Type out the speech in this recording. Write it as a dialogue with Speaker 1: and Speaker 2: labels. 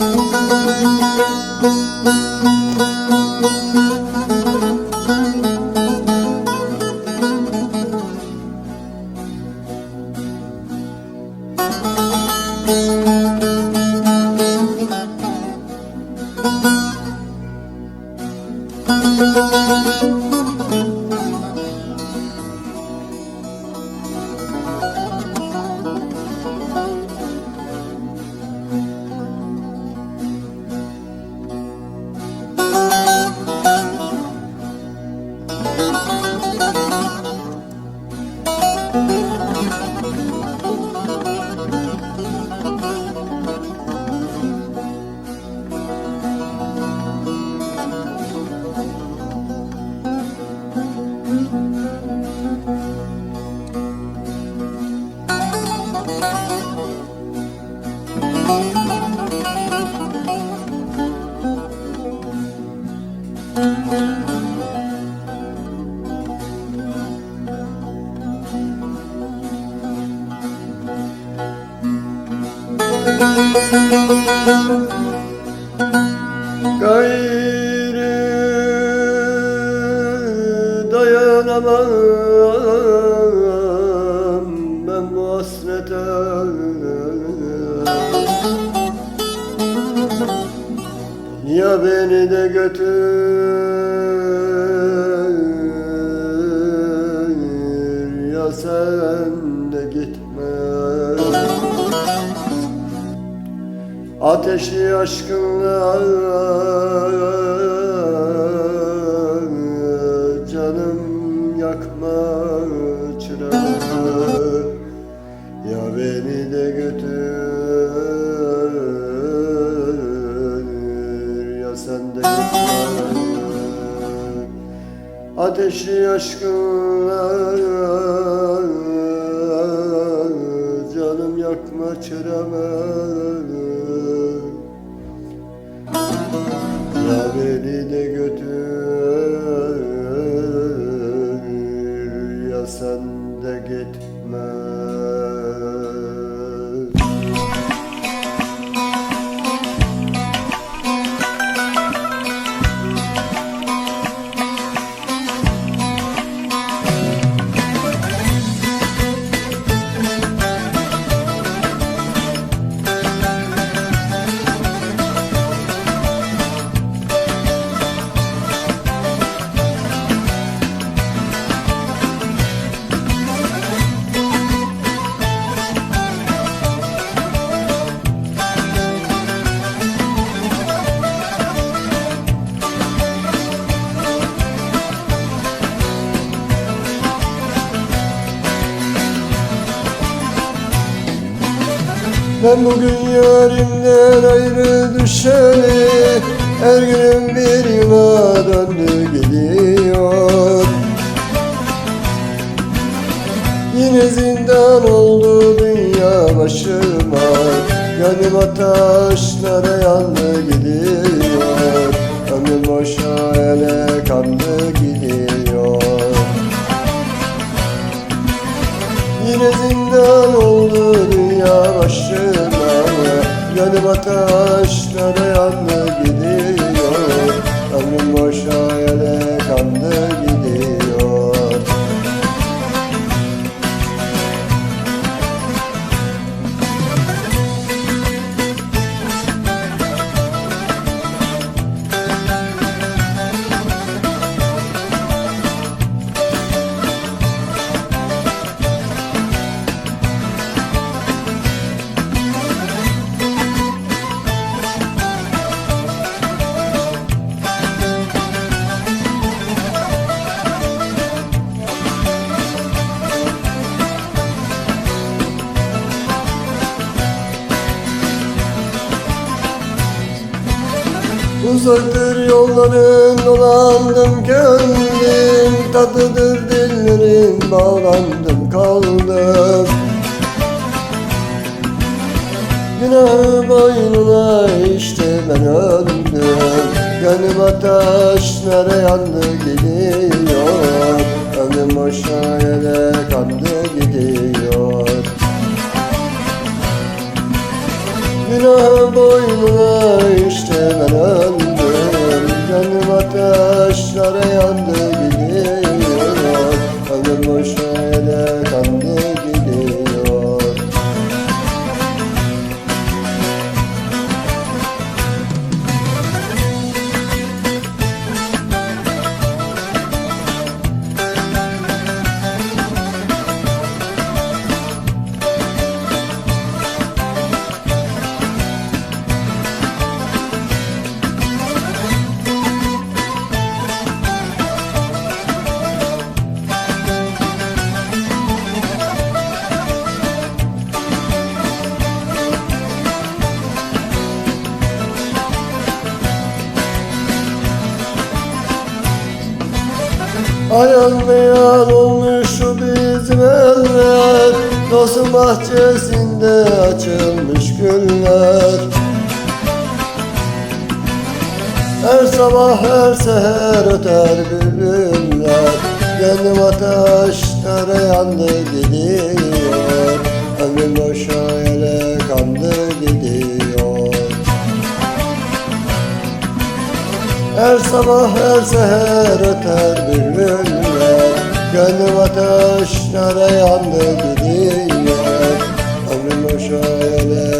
Speaker 1: Müzik Gayrı dayanamam ben bu hasrete Ya beni de götür ya sen de gitme. Ateşi aşkınla canım yakma çırağı Ya beni de götür Ateşi aşkınla canım yakma çırağımı Ya beni Ben bugün yarimden ayrı düşeli Her günüm bir yıla döndü gidiyor. Yine zindan oldu dünya başıma Gönlüm ateşlere yandı ateşlere yandı gidiyor Uzaktır yolların dolandım kendim Tadıdır dillerin bağlandım kaldım. Günahı boynuna işte ben öldüm. Gönlüm ateşlere yandı gidiyor. Ömrüm boşa yere kandı gidiyor. Günah boynuna Ayanmayan olmuş şu bizim eller. Dostun bahçesinde açılmış güller. Her sabah her seher öter bülbüller. Gönlüm ateşlere yandı gidiyor. Ömrüm boşa Her sabah her seher öter bir bülbüller Gönlüm ateşlere yandı gidiyor. Ömrüm şöyle